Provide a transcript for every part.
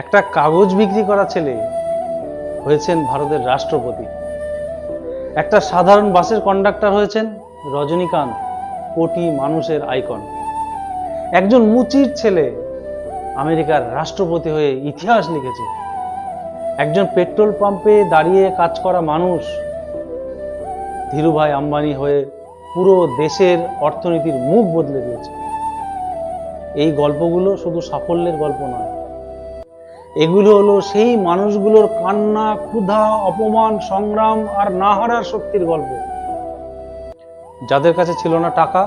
একটা কাগজ বিক্রি করা ছেলে হয়েছেন ভারতের রাষ্ট্রপতি। একটা সাধারণ বাসের কন্ডাক্টর হয়েছেন রজনীকান্ত, কোটি মানুষের আইকন। একজন মুচির ছেলে আমেরিকার রাষ্ট্রপতি হয়ে ইতিহাস লিখেছে। একজন পেট্রোল পাম্পে দাঁড়িয়ে কাজ করা মানুষ ধীরুভাই আম্বানি হয়ে পুরো দেশের অর্থনীতির মুখ বদলে দিয়েছে। এই গল্পগুলো শুধু সাফল্যের গল্প নয় এগুলো হলো সেই মানুষগুলোর কান্না, ক্ষুধা, অপমান, সংগ্রাম আর না হারার শক্তির গল্প। যাদের কাছে ছিল না টাকা,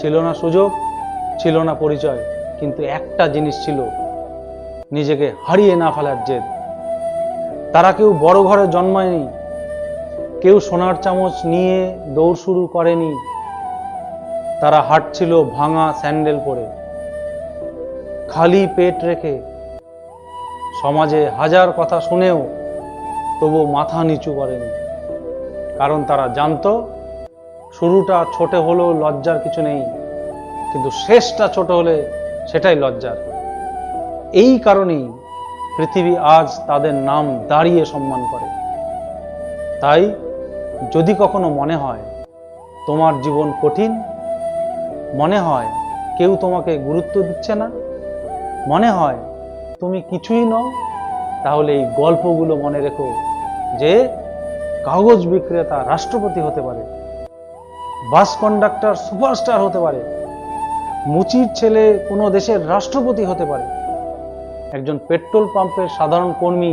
ছিল না সুযোগ, ছিল না পরিচয়, কিন্তু একটা জিনিস ছিল, নিজেকে হারিয়ে না ফেলার জেদ। তারা কেউ বড় ঘরে জন্মায়নি, কেউ সোনার চামচ নিয়ে দৌড় শুরু করেনি। তারা হাঁটছিল ভাঙা স্যান্ডেল পরে, খালি পেট রেখে সমাজে হাজার কথা শুনেও তবু মাথা নিচু করেনি। কারণ তারা জানত, শুরুটা ছোট হলেও লজ্জার কিছু নেই, কিন্তু শেষটা ছোট হলে সেটাই লজ্জার। এই কারণেই পৃথিবী আজ তাদের নাম দাঁড়িয়ে সম্মান করে। তাই যদি কখনো মনে হয় তোমার জীবন কঠিন, মনে হয় কেউ তোমাকে গুরুত্ব দিচ্ছে না, মনে হয় তুমি কিছুই নও, তাহলে এই গল্পগুলো মনে রেখো যে কাগজ বিক্রেতা রাষ্ট্রপতি হতে পারে, বাস কন্ডাক্টর সুপারস্টার হতে পারে, মুচির ছেলে কোনো দেশের রাষ্ট্রপতি হতে পারে, একজন পেট্রোল পাম্পের সাধারণ কর্মী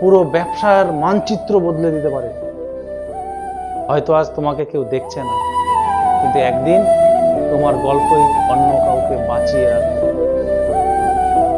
পুরো ব্যবসার মানচিত্র বদলে দিতে পারে। হয়তো আজ তোমাকে কেউ দেখছে না, কিন্তু একদিন তোমার গল্পই অন্য কাউকে বাঁচিয়ে রাখবে।